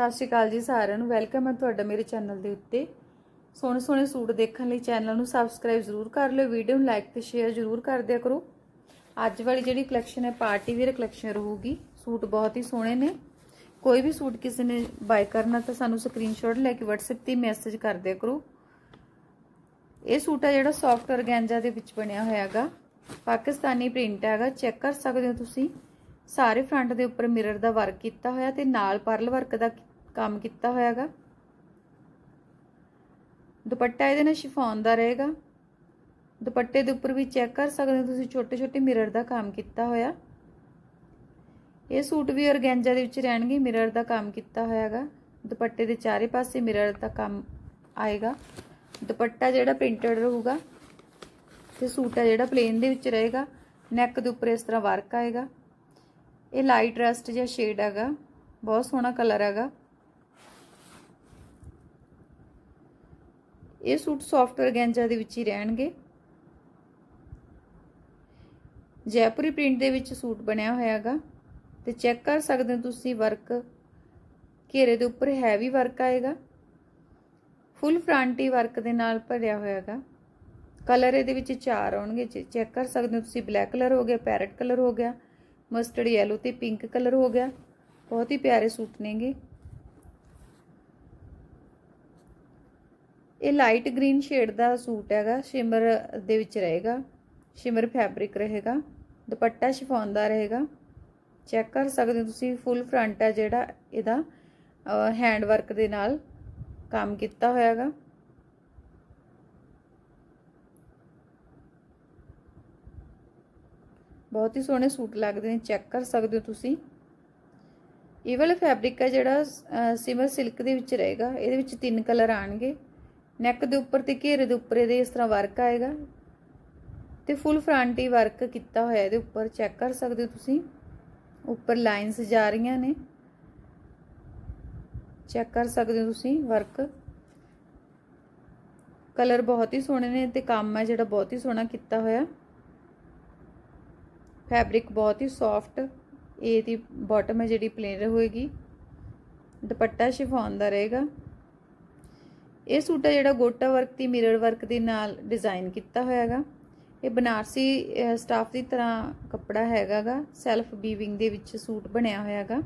ਸਤਿ ਸ਼੍ਰੀ ਅਕਾਲ ਜੀ ਸਾਰਿਆਂ ਨੂੰ। ਵੈਲਕਮ ਹੈ ਤੁਹਾਡਾ ਮੇਰੇ ਚੈਨਲ ਦੇ ਉੱਤੇ। ਸੋਹਣੇ ਸੋਹਣੇ ਸੂਟ ਦੇਖਣ ਲਈ ਚੈਨਲ ਨੂੰ ਸਬਸਕ੍ਰਾਈਬ ਜ਼ਰੂਰ ਕਰ ਲਿਓ ਵੀਡੀਓ ਨੂੰ ਲਾਈਕ ਤੇ ਸ਼ੇਅਰ ਜ਼ਰੂਰ ਕਰ ਦਿਆ ਕਰੋ। ਅੱਜ ਵਾਲੀ ਜਿਹੜੀ ਕਲੈਕਸ਼ਨ ਹੈ ਪਾਰਟੀ ਵੇਅਰ ਕਲੈਕਸ਼ਨ ਰਹੂਗੀ। ਸੂਟ ਬਹੁਤ ਹੀ ਸੋਹਣੇ ਨੇ। ਕੋਈ ਵੀ ਸੂਟ ਕਿਸੇ ਨੇ ਬਾਈ ਕਰਨਾ ਤਾਂ ਸਾਨੂੰ ਸਕਰੀਨਸ਼ਾਟ ਲੈ ਕੇ WhatsApp ਤੇ ਮੈਸੇਜ ਕਰ ਦਿਆ ਕਰੋ। ਇਹ ਸੂਟ ਹੈ ਜਿਹੜਾ ਸੌਫਟ ਔਰਗੈਂਜਾ ਦੇ ਵਿੱਚ ਬਣਿਆ ਹੋਇਆ ਹੈਗਾ। ਪਾਕਿਸਤਾਨੀ ਪ੍ਰਿੰਟ ਹੈਗਾ। ਚੈੱਕ ਕਰ ਸਕਦੇ ਹੋ ਤੁਸੀਂ। ਸਾਰੇ ਫਰੰਟ ਦੇ ਉੱਪਰ ਮਿਰਰ ਦਾ ਵਰਕ ਕੀਤਾ ਹੋਇਆ ਤੇ ਨਾਲ ਪਰਲ ਵਰਕ ਦਾ ਕੰਮ ਕੀਤਾ ਹੋਇਆਗਾ। ਦੁਪੱਟਾ ਇਹਦੇ ਨਾਲ ਸ਼ਿਫੋਨ ਦਾ ਰਹੇਗਾ। ਦੁਪੱਟੇ ਦੇ ਉੱਪਰ ਵੀ ਚੈੱਕ ਕਰ ਸਕਦੇ ਹੋ ਤੁਸੀਂ ਛੋਟੇ ਛੋਟੇ ਮਿਰਰ ਦਾ ਕੰਮ ਕੀਤਾ ਹੋਇਆ। ਇਹ ਸੂਟ ਵੀ ਔਰਗੈਂਜਾ ਦੇ ਵਿੱਚ ਰਹਿਣਗੇ ਮਿਰਰ ਦਾ ਕੰਮ ਕੀਤਾ ਹੋਇਆਗਾ। ਦੁਪੱਟੇ ਦੇ ਚਾਰੇ ਪਾਸੇ ਮਿਰਰ ਦਾ ਕੰਮ ਆਏਗਾ। ਦੁਪੱਟਾ ਜਿਹੜਾ ਪ੍ਰਿੰਟਡ ਰਹੂਗਾ, ਤੇ ਸੂਟ ਹੈ ਜਿਹੜਾ ਪਲੇਨ ਦੇ ਵਿੱਚ ਰਹੇਗਾ। ਨੈਕ ਦੇ ਉੱਪਰ ਇਸ ਤਰ੍ਹਾਂ ਵਰਕ ਆਏਗਾ। ਇਹ ਲਾਈਟ ਰਸਟ ਜਿਹਾ ਸ਼ੇਡ ਹੈਗਾ, ਬਹੁਤ ਸੋਹਣਾ ਕਲਰ ਹੈਗਾ। ਇਹ ਸੂਟ ਸੌਫਟ ਔਰਗੈਂਜਾ ਦੇ ਵਿੱਚ ਹੀ ਰਹਿਣਗੇ। ਜੈਪੁਰੀ ਪ੍ਰਿੰਟ ਦੇ ਵਿੱਚ ਸੂਟ ਬਣਿਆ ਹੋਇਆ ਹੈਗਾ ਤੇ ਚੈੱਕ ਕਰ ਸਕਦੇ ਹੋ ਤੁਸੀਂ ਵਰਕ ਘੇਰੇ ਦੇ ਉੱਪਰ ਹੈਵੀ ਵਰਕ ਆਏਗਾ। ਫੁੱਲ ਫਰੰਟੀ ਵਰਕ ਦੇ ਨਾਲ ਭਰਿਆ ਹੋਇਆ ਹੈਗਾ ਕਲਰ ਇਹਦੇ ਵਿੱਚ ਚਾਰ ਆਉਣਗੇ। ਚੈੱਕ ਕਰ ਸਕਦੇ ਹੋ ਤੁਸੀਂ ਬਲੈਕ ਕਲਰ ਹੋ ਗਿਆ ਪੈਰਟ ਕਲਰ ਹੋ ਗਿਆ ਮਸਟਰਡ ਯੈਲੋ ਤੇ ਪਿੰਕ ਕਲਰ ਹੋ ਗਿਆ। ਬਹੁਤ ਹੀ ਪਿਆਰੇ ਸੂਟ ਨੇਗੇ। ਇਹ ਲਾਈਟ ਗ੍ਰੀਨ ਸ਼ੇਡ ਦਾ ਸੂਟ ਹੈਗਾ, ਸ਼ਿਮਰ ਦੇ ਵਿੱਚ ਰਹੇਗਾ, ਸ਼ਿਮਰ ਫੈਬਰਿਕ ਰਹੇਗਾ, ਦੁਪੱਟਾ ਸ਼ਿਫੋਨ ਦਾ ਰਹੇਗਾ। ਚੈੱਕ ਕਰ ਸਕਦੇ ਹੋ ਤੁਸੀਂ, ਫੁੱਲ ਫਰੰਟ ਹੈ ਜਿਹੜਾ ਇਹਦਾ ਹੈਂਡ ਵਰਕ ਦੇ ਨਾਲ ਕੰਮ ਕੀਤਾ ਹੋਇਆ ਹੋਇਆਗਾ। ਬਹੁਤ ਹੀ ਸੋਹਣੇ ਸੂਟ ਲੱਗਦੇ ਨੇ, ਚੈੱਕ ਕਰ ਸਕਦੇ ਹੋ ਤੁਸੀਂ। ਇਹ ਵਾਲਾ ਫੈਬਰਿਕ ਹੈ ਜਿਹੜਾ ਸਿਮਰ ਸਿਲਕ ਦੇ ਵਿੱਚ ਰਹੇਗਾ, ਇਹਦੇ ਵਿੱਚ ਤਿੰਨ ਕਲਰ ਆਣਗੇ। ਨੈਕ ਦੇ ਉੱਪਰ ਤੇ ਘੇਰੇ ਦੇ ਉੱਪਰ ਇਹਦੇ ਇਸ ਤਰ੍ਹਾਂ ਵਰਕ ਆਏਗਾ। ਤੇ ਫੁੱਲ ਫਰੰਟ ਹੀ ਵਰਕ ਕੀਤਾ ਹੋਇਆ ਇਹਦੇ ਉੱਪਰ। ਚੈੱਕ ਕਰ ਸਕਦੇ ਹੋ ਤੁਸੀਂ। ਉੱਪਰ ਲਾਈਨਸ ਜਾ ਰਹੀਆਂ ਨੇ। ਚੈੱਕ ਕਰ ਸਕਦੇ ਹੋ ਤੁਸੀਂ ਵਰਕ ਕਲਰ ਬਹੁਤ ਹੀ ਸੋਹਣੇ ਨੇ ਤੇ ਕੰਮ ਹੈ ਜਿਹੜਾ ਬਹੁਤ ਹੀ ਸੋਹਣਾ ਕੀਤਾ ਹੋਇਆ। ਫੈਬਰਿਕ ਬਹੁਤ ਹੀ ਸੌਫਟ ਇਹ ਦੀ ਬਾਟਮ ਹੈ ਜਿਹੜੀ ਪਲੇਨ ਹੋਏਗੀ। ਦੁਪੱਟਾ ਸ਼ਿਫੋਨ ਦਾ ਰਹੇਗਾ। ਇਹ ਸੂਟ ਹੈ ਜਿਹੜਾ ਗੋਟਾ ਵਰਕ ਦੀ ਮਿਰਰ ਵਰਕ ਦੇ ਨਾਲ ਡਿਜ਼ਾਈਨ ਕੀਤਾ ਹੋਇਆ ਹੈਗਾ ਇਹ ਬਨਾਰਸੀ ਸਟਾਫ ਦੀ ਤਰ੍ਹਾਂ ਕੱਪੜਾ ਹੈਗਾਗਾ। ਸੈਲਫ ਬੀਵਿੰਗ ਦੇ ਵਿੱਚ ਸੂਟ ਬਣਿਆ ਹੋਇਆ ਹੈਗਾ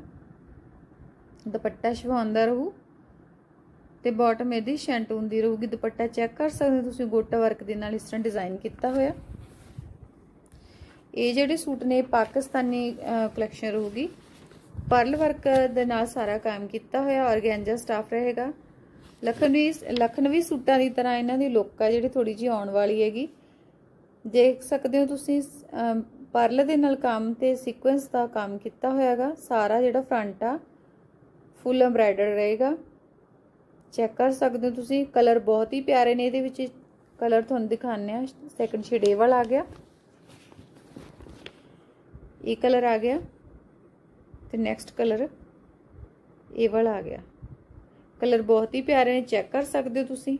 ਦੁਪੱਟਾ ਸ਼ਿਫੋਨ ਰਹੂ ਤੇ ਬਾਟਮ ਇਹਦੀ ਸ਼ੈਂਟੂਨ ਦੀ ਰਹੂਗੀ। ਦੁਪੱਟਾ ਚੈੱਕ ਕਰ ਸਕਦੇ ਹੋ ਤੁਸੀਂ, ਗੋਟਾ ਵਰਕ ਦੇ ਨਾਲ ਇਸ ਤਰ੍ਹਾਂ ਡਿਜ਼ਾਈਨ ਕੀਤਾ ਹੋਇਆ। ਇਹ ਜਿਹੜੇ ਸੂਟ ਨੇ ਪਾਕਿਸਤਾਨੀ ਕਲੈਕਸ਼ਨ ਰਹੂਗੀ। ਪਰਲ ਵਰਕ ਦੇ ਨਾਲ ਸਾਰਾ ਕੰਮ ਕੀਤਾ ਹੋਇਆ ਔਰਗੈਂਜਾ ਸਟਾਫ ਰਹੇਗਾ। ਲਖਨਵੀ ਲਖਨਵੀ ਸੂਟਾਂ ਦੀ ਤਰ੍ਹਾਂ ਇਹਨਾਂ ਦੀ ਲੁੱਕ ਆ ਜਿਹੜੀ ਥੋੜੀ ਜਿਹੀ ਆਉਣ ਵਾਲੀ ਹੈਗੀ। ਦੇਖ ਸਕਦੇ ਹੋ ਤੁਸੀਂ ਪਰਲ ਦੇ ਨਾਲ ਕੰਮ ਤੇ ਸੀਕੁਐਂਸ ਦਾ ਕੰਮ ਕੀਤਾ ਹੋਇਆਗਾ ਸਾਰਾ ਜਿਹੜਾ ਫਰੰਟ ਆ ਫੁੱਲ ਐਮਬ੍ਰਾਇਡਰ ਰਹੇਗਾ। ਚੈੱਕ ਕਰ ਸਕਦੇ ਹੋ ਤੁਸੀਂ ਕਲਰ ਬਹੁਤ ਹੀ ਪਿਆਰੇ ਨੇ ਇਹਦੇ ਵਿੱਚ। ਕਲਰ ਤੁਹਾਨੂੰ ਦਿਖਾਉਂਦੇ ਆ ਸੈਕੰਡ ਸ਼ੇਡ ਇਹ ਵਾਲਾ ਆ ਗਿਆ। ਇਹ ਕਲਰ ਆ ਗਿਆ। ਤੇ ਨੈਕਸਟ ਕਲਰ ਇਹ ਵਾਲਾ ਆ ਗਿਆ। ਕਲਰ ਬਹੁਤ ਹੀ ਪਿਆਰੇ ਨੇ, ਚੈੱਕ ਕਰ ਸਕਦੇ ਹੋ ਤੁਸੀਂ।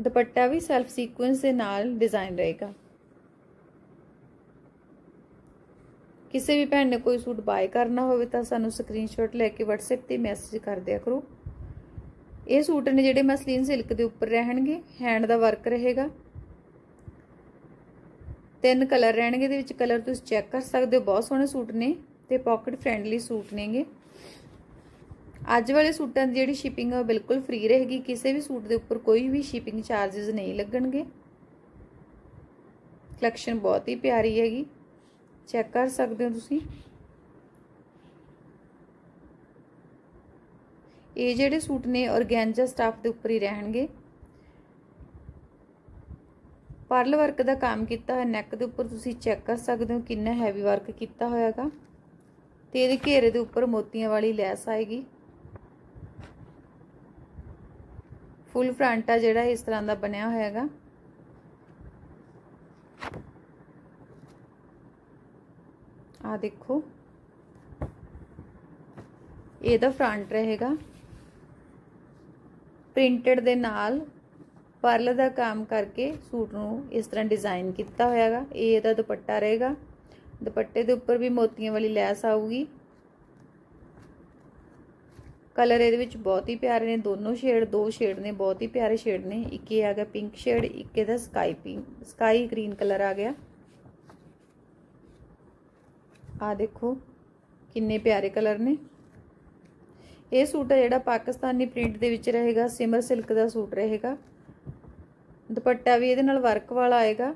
ਦੁਪੱਟਾ ਵੀ ਸੈਲਫ ਸੀਕੁਐਂਸ ਦੇ ਨਾਲ ਡਿਜ਼ਾਈਨ ਰਹੇਗਾ। ਕਿਸੇ ਵੀ ਭੈਣ ਨੇ ਕੋਈ ਸੂਟ ਬਾਏ ਕਰਨਾ ਹੋਵੇ ਤਾਂ ਸਾਨੂੰ ਸਕਰੀਨਸ਼ਾਟ ਲੈ ਕੇ WhatsApp ਤੇ ਮੈਸੇਜ ਕਰ ਦਿਆ ਕਰੋ। ਇਹ ਸੂਟ ਨੇ ਜਿਹੜੇ ਮਸਲੀਨ ਸਿਲਕ ਦੇ ਉੱਪਰ ਰਹਿਣਗੇ ਹੈਂਡ ਦਾ ਵਰਕ ਰਹੇਗਾ। ਤਿੰਨ ਕਲਰ ਰਹਿਣਗੇ ਦੇ ਵਿੱਚ ਕਲਰ ਤੁਸੀਂ ਚੈੱਕ ਕਰ ਸਕਦੇ ਹੋ। ਬਹੁਤ ਸੋਹਣੇ ਸੂਟ ਨੇ ਤੇ ਪਾਕਟ ਫ੍ਰੈਂਡਲੀ ਸੂਟ ਨੇਗੇ। ਅੱਜ ਵਾਲੇ ਸੂਟਾਂ ਦੀ ਜਿਹੜੀ ਸ਼ਿਪਿੰਗ ਹੈ ਬਿਲਕੁਲ ਫ੍ਰੀ ਰਹੇਗੀ। ਕਿਸੇ ਵੀ ਸੂਟ ਦੇ ਉੱਪਰ ਕੋਈ ਵੀ ਸ਼ਿਪਿੰਗ ਚਾਰजेस ਨਹੀਂ ਲੱਗਣਗੇ। ਕਲੈਕਸ਼ਨ ਬਹੁਤ ਹੀ ਪਿਆਰੀ ਹੈਗੀ। ਚੈੱਕ ਕਰ ਸਕਦੇ ਹੋ ਤੁਸੀਂ। ਇਹ ਜਿਹੜੇ ਸੂਟ ਨੇ ਔਰਗੈਂਜਾ ਸਟਾਫ ਦੇ ਉੱਪਰ ਹੀ ਰਹਿਣਗੇ। ਪਰਲ ਵਰਕ ਦਾ ਕੰਮ ਕੀਤਾ ਹੋਇਆ ਨੈਕ ਦੇ ਉੱਪਰ ਤੁਸੀਂ ਚੈੱਕ ਕਰ ਸਕਦੇ ਹੋ ਕਿੰਨਾ ਹੈਵੀ ਵਰਕ ਕੀਤਾ ਹੋਇਆਗਾ ਤੇ ਇਹਦੇ ਘੇਰੇ ਦੇ ਉੱਪਰ ਮੋਤੀਆਂ ਵਾਲੀ ਲੈਸ ਆਏਗੀ। ਫੁੱਲ ਫਰੰਟ ਆ ਜਿਹੜਾ ਇਸ ਤਰ੍ਹਾਂ ਦਾ ਬਣਿਆ ਹੋਇਆ ਹੋਇਆਗਾ ਆ ਦੇਖੋ। ਇਹਦਾ ਫਰੰਟ ਰਹੇਗਾ। ਪ੍ਰਿੰਟਡ ਦੇ ਨਾਲ ਪਰਲ ਦਾ ਕੰਮ ਕਰਕੇ ਸੂਟ ਨੂੰ ਇਸ ਤਰ੍ਹਾਂ ਡਿਜ਼ਾਈਨ ਕੀਤਾ ਹੋਇਆਗਾ ਇਹ ਇਹਦਾ ਦੁਪੱਟਾ ਰਹੇਗਾ। ਦੁਪੱਟੇ ਦੇ ਉੱਪਰ ਵੀ ਮੋਤੀਆਂ ਵਾਲੀ ਲੈਸ ਆਊਗੀ। ਕਲਰ ਇਹਦੇ ਵਿੱਚ ਬਹੁਤ ਹੀ ਪਿਆਰੇ ਨੇ, ਦੋਨੋਂ ਸ਼ੇਡ ਦੋ ਸ਼ੇਡ ਨੇ, ਬਹੁਤ ਹੀ ਪਿਆਰੇ ਸ਼ੇਡ ਨੇ। ਇੱਕ ਇਹ ਆ ਗਿਆ ਪਿੰਕ ਸ਼ੇਡ ਇੱਕ ਇਹਦਾ sky pink sky green colour ਆ ਗਿਆ। ਆ ਦੇਖੋ, ਕਿੰਨੇ ਪਿਆਰੇ ਕਲਰ ਨੇ। ਇਹ ਸੂਟ ਹੈ ਜਿਹੜਾ ਪਾਕਿਸਤਾਨੀ ਪ੍ਰਿੰਟ ਦੇ ਵਿੱਚ ਰਹੇਗਾ, ਸਿਮਰ ਸਿਲਕ ਦਾ ਸੂਟ ਰਹੇਗਾ। ਦੁਪੱਟਾ ਵੀ ਇਹਦੇ ਨਾਲ ਵਰਕ ਵਾਲਾ ਆਏਗਾ।